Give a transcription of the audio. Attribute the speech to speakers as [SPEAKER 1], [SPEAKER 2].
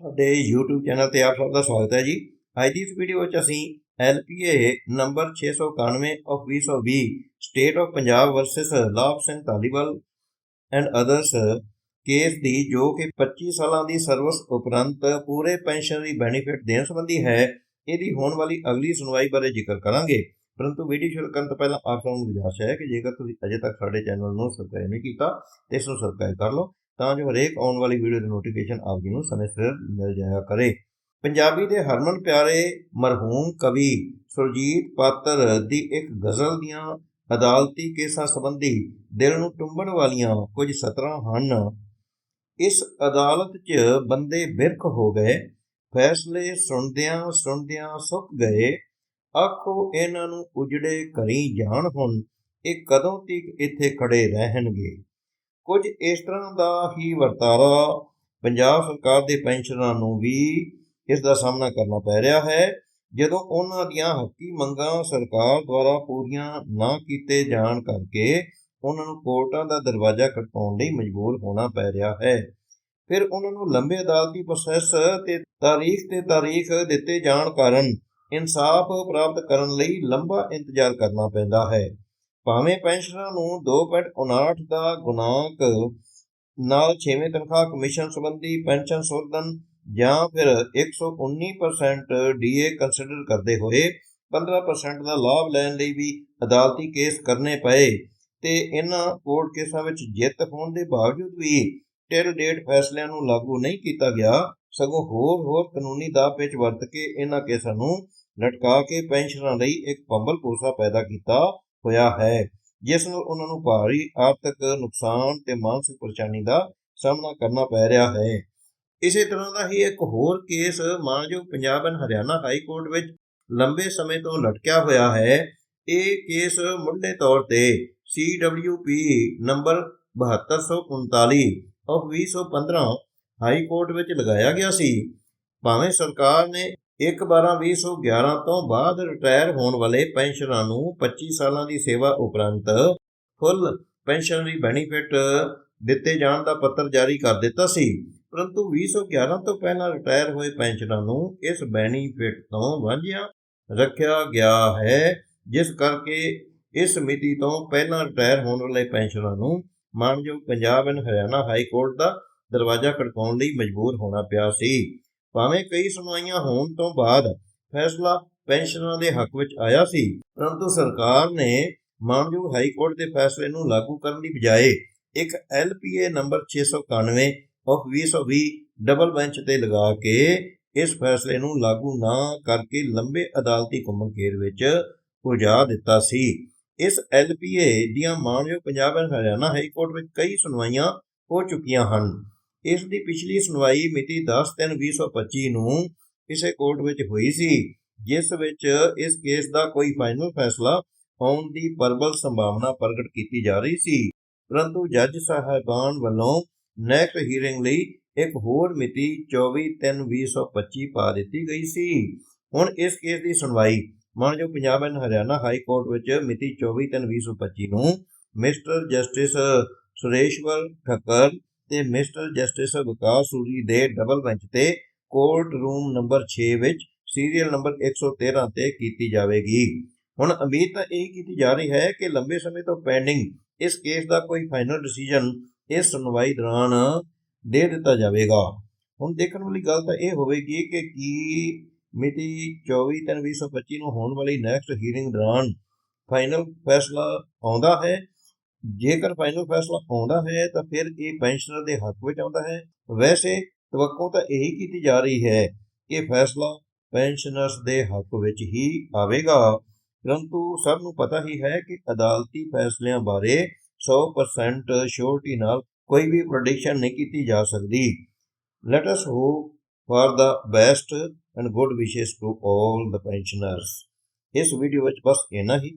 [SPEAKER 1] ਸਾਡੇ YouTube channel ਤੇ ਆਪ ਸਭ ਦਾ ਸਵਾਗਤ ਹੈ ਜੀ। ਅੱਜ ਦੀ ਇਸ ਵੀਡੀਓ ਵਿੱਚ ਅਸੀਂ LPA number 691 of 2020 state of Punjab versus Labh Singh Dhaliwal and others case ਦੀ, ਜੋ ਕਿ 25 ਸਾਲਾਂ ਦੀ ਸਰਵਿਸ ਉਪਰੰਤ ਪੂਰੇ ਪੈਨਸ਼ਨ ਦੀ ਬੈਨੀਫਿਟ ਦੇਣ ਸੰਬੰਧੀ ਹੈ, ਇਹਦੀ ਹੋਣ ਵਾਲੀ ਅਗਲੀ ਸੁਣਵਾਈ ਬਾਰੇ ਜ਼ਿਕਰ ਕਰਾਂਗੇ। ਪਰੰਤੂ ਵੀਡੀਓ ਸ਼ੁਰੂ ਕਰਨ ਤੋਂ ਪਹਿਲਾਂ ਆਪ ਸਭ ਨੂੰ ਗੁਜ਼ਾਰਿਸ਼ ਹੈ ਕਿ ਜੇਕਰ ਤੁਸੀਂ ਅਜੇ ਤੱਕ ਸਾਡੇ ਚੈਨਲ ਨੂੰ ਸਬਸਕ੍ਰਾਈਬ ਨਹੀਂ ਕੀਤਾ ਤੇ ਇਸ ਨੂੰ ਸਬਸਕ੍ਰਾਈਬ ਕਰ ਲਓ। ਤਾਂ ਜੋ ਹਰੇਕ ਆਉਣ ਵਾਲੀ ਵੀਡੀਓ ਦੀ ਨੋਟੀਫਿਕੇਸ਼ਨ ਆਪ ਜੀ ਨੂੰ ਸਮੇਂ ਸਿਰ ਮਿਲ ਜਾਇਆ ਕਰੇ। ਪੰਜਾਬੀ ਦੇ ਹਰਮਨ ਪਿਆਰੇ ਮਰਹੂਮ ਕਵੀ ਸੁਰਜੀਤ ਪਾਤਰ ਦੀ ਇੱਕ ਗਜ਼ਲ ਦੀਆਂ ਅਦਾਲਤੀ ਕੇਸਾਂ ਸੰਬੰਧੀ ਦਿਲ ਨੂੰ ਟੁੰਬਣ ਵਾਲੀਆਂ ਕੁਝ ਸਤਰਾਂ ਹਨ। ਇਸ ਅਦਾਲਤ 'ਚ ਬੰਦੇ ਬਿਰਖ ਹੋ ਗਏ, ਫੈਸਲੇ ਸੁਣਦਿਆਂ ਸੁਣਦਿਆਂ ਸੁੱਕ ਗਏ। ਆਖੋ ਇਹਨਾਂ ਨੂੰ ਉਜੜੇ ਕਰੀ ਜਾਣ ਹੁਣ, ਇਹ ਕਦੋਂ ਤੱਕ ਇੱਥੇ ਖੜੇ ਰਹਿਣਗੇ? ਕੁਝ ਇਸ ਤਰ੍ਹਾਂ ਦਾ ਹੀ ਵਰਤਾਰਾ ਪੰਜਾਬ ਸਰਕਾਰ ਦੇ ਪੈਨਸ਼ਨਰਾਂ ਨੂੰ ਵੀ ਇਸ ਦਾ ਸਾਹਮਣਾ ਕਰਨਾ ਪੈ ਰਿਹਾ ਹੈ। ਜਦੋਂ ਉਹਨਾਂ ਦੀਆਂ ਹੱਕੀ ਮੰਗਾਂ ਸਰਕਾਰ ਦੁਆਰਾ ਪੂਰੀਆਂ ਨਾ ਕੀਤੇ ਜਾਣ ਕਰਕੇ ਉਹਨਾਂ ਨੂੰ ਕੋਰਟਾਂ ਦਾ ਦਰਵਾਜ਼ਾ ਖਟਕਾਉਣ ਲਈ ਮਜਬੂਰ ਹੋਣਾ ਪੈ ਰਿਹਾ ਹੈ। ਫਿਰ ਉਹਨਾਂ ਨੂੰ ਲੰਬੇ ਅਦਾਲਤੀ ਪ੍ਰੋਸੈਸ ਤੇ ਤਾਰੀਖ ਤੇ ਤਾਰੀਖ ਦਿੱਤੇ ਜਾਣ ਕਾਰਨ ਇਨਸਾਫ ਪ੍ਰਾਪਤ ਕਰਨ ਲਈ ਲੰਬਾ ਇੰਤਜ਼ਾਰ ਕਰਨਾ ਪੈਂਦਾ ਹੈ। ਭਾਵੇਂ ਪੈਨਸ਼ਨਰਾਂ ਨੂੰ 2.59 ਦਾ ਗੁਨਾਕ ਨਾਲ 6ਵੇਂ ਤਨਖਾਹ ਕਮਿਸ਼ਨ ਸੰਬੰਧੀ ਪੈਨਸ਼ਨ ਸੋਧਨ ਜਾਂ ਫਿਰ 119% ਡੀਏ ਕੰਸੀਡਰ ਕਰਦੇ ਹੋਏ 15% ਦਾ ਲਾਭ ਲੈਣ ਲਈ ਵੀ ਅਦਾਲਤੀ ਕੇਸ ਕਰਨੇ ਪਏ ਤੇ ਇਹਨਾਂ ਕੋਰਟ ਕੇਸਾਂ ਵਿੱਚ ਜਿੱਤ ਹੋਣ ਦੇ ਬਾਵਜੂਦ ਵੀ ਟਿਲ ਡੇਟ ਫੈਸਲਿਆਂ ਨੂੰ ਲਾਗੂ ਨਹੀਂ ਕੀਤਾ ਗਿਆ, ਸਗੋਂ ਹੋਰ ਹੋਰ ਕਾਨੂੰਨੀ ਦਾਅ ਪੇਚ ਵਰਤ ਕੇ ਇਹਨਾਂ ਕੇਸਾਂ ਨੂੰ ਲਟਕਾ ਕੇ ਪੈਨਸ਼ਨਰਾਂ ਲਈ ਇੱਕ ਪੰਬਲ ਪੂਸਾ ਪੈਦਾ ਕੀਤਾ ਹੋਇਆ ਹੈ। ਜਿਸ ਨਾਲ ਉਹਨਾਂ ਨੂੰ ਭਾਰੀ ਆਰਥਿਕ ਨੁਕਸਾਨ ਤੇ ਮਾਨਸਿਕ ਪਰੇਸ਼ਾਨੀ ਦਾ ਸਾਹਮਣਾ ਕਰਨਾ ਪੈ ਰਿਹਾ ਹੈ। ਇਸੇ ਤਰ੍ਹਾਂ ਦਾ ਹੀ ਇੱਕ ਹੋਰ ਕੇਸ ਮਾਨਯੋਗ Punjab and Haryana high court ਵਿੱਚ ਲੰਬੇ ਸਮੇਂ ਤੋਂ ਲਟਕਿਆ ਹੋਇਆ ਹੈ। ਇਹ ਕੇਸ ਮੁੱਢਲੇ ਤੌਰ ਤੇ CWP number 7239 of 2015 high court ਵਿੱਚ ਲਗਾਇਆ ਗਿਆ ਸੀ। ਭਾਵੇਂ ਸਰਕਾਰ ਨੇ 1/12/2011 ਤੋਂ ਬਾਅਦ ਰਿਟਾਇਰ ਹੋਣ ਵਾਲੇ ਪੈਨਸ਼ਨਰਾਂ ਨੂੰ 25 ਸਾਲਾਂ ਦੀ ਸੇਵਾ ਉਪਰੰਤ ਫੁੱਲ ਪੈਨਸ਼ਨਰੀ ਬੈਨੀਫਿਟ ਦਿੱਤੇ ਜਾਣ ਦਾ ਪੱਤਰ ਜਾਰੀ ਕਰ ਦਿੱਤਾ ਸੀ। ਪਰੰਤੂ 2011 ਤੋਂ ਪਹਿਲਾਂ ਰਿਟਾਇਰ ਹੋਏ ਪੈਨਸ਼ਨਰਾਂ ਨੂੰ ਇਸ ਬੈਨੀਫਿਟ ਤੋਂ ਵਾਂਝਿਆ ਰੱਖਿਆ ਗਿਆ ਹੈ, ਜਿਸ ਕਰਕੇ ਇਸ ਮਿਤੀ ਤੋਂ ਪਹਿਲਾਂ ਰਿਟਾਇਰ ਹੋਣ ਵਾਲੇ ਪੈਨਸ਼ਨਰਾਂ ਨੂੰ ਮਾਨਯੋਗ Punjab and Haryana high court ਦਾ ਦਰਵਾਜ਼ਾ ਖੜਕਾਉਣ ਲਈ ਮਜਬੂਰ ਹੋਣਾ ਪਿਆ ਸੀ। ਭਾਵੇਂ ਕਈ ਸੁਣਵਾਈਆਂ ਹੋਣ ਤੋਂ ਬਾਅਦ ਫੈਸਲਾ ਪੈਨਸ਼ਨਰਾਂ ਦੇ ਹੱਕ ਵਿੱਚ ਆਇਆ ਸੀ, ਪਰੰਤੂ ਸਰਕਾਰ ਨੇ ਮਾਨਯੋਗ ਹਾਈ ਕੋਰਟ ਦੇ ਫੈਸਲੇ ਨੂੰ ਲਾਗੂ ਕਰਨ ਦੀ ਬਜਾਏ ਇੱਕ LPA number 691 of 2020 double bench ਤੇ ਲਗਾ ਕੇ ਇਸ ਫੈਸਲੇ ਨੂੰ ਲਾਗੂ ਨਾ ਕਰਕੇ ਲੰਬੇ ਅਦਾਲਤੀ ਘੁੰਮਣਘੇਰ ਵਿੱਚ ਪੁਜਾ ਦਿੱਤਾ ਸੀ। ਇਸ LPA ਦੀਆਂ ਮਾਨਯੋਗ Punjab and Haryana high court ਵਿੱਚ ਕਈ ਸੁਣਵਾਈਆਂ ਹੋ ਚੁੱਕੀਆਂ ਹਨ। ਇਸ ਦੀ ਪਿਛਲੀ ਸੁਣਵਾਈ ਮਿਤੀ 10/3/2025 ਨੂੰ ਕਿਸੇ ਕੋਰਟ ਵਿੱਚ ਹੋਈ ਸੀ, ਜਿਸ ਵਿੱਚ ਇਸ ਕੇਸ ਦਾ ਕੋਈ ਫਾਈਨਲ ਫੈਸਲਾ ਆਉਣ ਦੀ ਪ੍ਰਬਲ ਸੰਭਾਵਨਾ ਪ੍ਰਗਟ ਕੀਤੀ ਜਾ ਰਹੀ ਸੀ। ਪਰੰਤੂ ਜੱਜ ਸਾਹਿਬਾਨ ਵੱਲੋਂ ਨੈਕਸਟ ਹੀਅਰਿੰਗ ਲਈ ਇੱਕ ਹੋਰ ਮਿਤੀ 24/3/2025 ਪਾ ਦਿੱਤੀ ਗਈ ਸੀ। ਹੁਣ ਇਸ ਕੇਸ ਦੀ ਸੁਣਵਾਈ ਮਾਨਯੋਗ Punjab and Haryana high court ਵਿੱਚ ਮਿਤੀ 24/3/2025 ਨੂੰ ਮਿਸਟਰ ਜਸਟਿਸ ਸੁਰੇਸ਼ਵਰ ਠੱਕਰ ਤੇ ਮਿਸਟਰ ਜਸਟਿਸ ਵਿਕਾਸ ਸੂਰੀ ਦੇ ਡਬਲ ਬੈਂਚ ਤੇ ਕੋਰਟ ਰੂਮ ਨੰਬਰ 6 ਵਿੱਚ ਸੀਰੀਅਲ ਨੰਬਰ 113 ਤੇ ਕੀਤੀ ਜਾਵੇਗੀ। ਹੁਣ ਉਮੀਦ ਤਾਂ ਇਹ ਕੀਤੀ ਜਾ ਰਹੀ ਹੈ ਕਿ ਲੰਬੇ ਸਮੇਂ ਤੋਂ ਪੈਂਡਿੰਗ ਇਸ ਕੇਸ ਦਾ ਕੋਈ ਫਾਈਨਲ ਡਿਸੀਜਨ ਇਸ ਸੁਣਵਾਈ ਦੌਰਾਨ ਦੇ ਦਿੱਤਾ ਜਾਵੇਗਾ। ਹੁਣ ਦੇਖਣ ਵਾਲੀ ਗੱਲ ਤਾਂ ਇਹ ਹੋਵੇਗੀ ਕਿ ਕੀ ਮਿਤੀ 24/3/2025 ਨੂੰ ਹੋਣ ਵਾਲੀ ਨੈਕਸਟ ਹੀਅਰਿੰਗ ਦੌਰਾਨ ਫਾਈਨਲ ਫੈਸਲਾ ਆਉਂਦਾ ਹੈ ਜੇਕਰ ਫਾਈਨਲ ਫੈਸਲਾ ਆਉਂਦਾ ਹੈ, ਤਾਂ ਫਿਰ ਇਹ ਪੈਨਸ਼ਨਰ ਦੇ ਹੱਕ ਵਿੱਚ ਆਉਂਦਾ ਹੈ। ਵੈਸੇ ਤਵੱਕੋ ਤਾਂ ਇਹੀ ਕੀਤੀ ਜਾ ਰਹੀ ਹੈ ਕਿ ਫੈਸਲਾ ਪੈਨਸ਼ਨਰਸ ਦੇ ਹੱਕ ਵਿੱਚ ਹੀ ਆਵੇਗਾ। ਪਰੰਤੂ ਸਭ ਨੂੰ ਪਤਾ ਹੀ ਹੈ ਕਿ ਅਦਾਲਤੀ ਫੈਸਲਿਆਂ ਬਾਰੇ 100% ਸ਼ੋਰਟੀ ਨਾਲ ਕੋਈ ਵੀ ਪ੍ਰੈਡਿਕਸ਼ਨ ਨਹੀਂ ਕੀਤੀ ਜਾ ਸਕਦੀ। Let us hope for the best and good wishes to all the pensioners ਇਸ ਵੀਡੀਓ ਵਿੱਚ ਬਸ ਇੰਨਾ ਹੀ।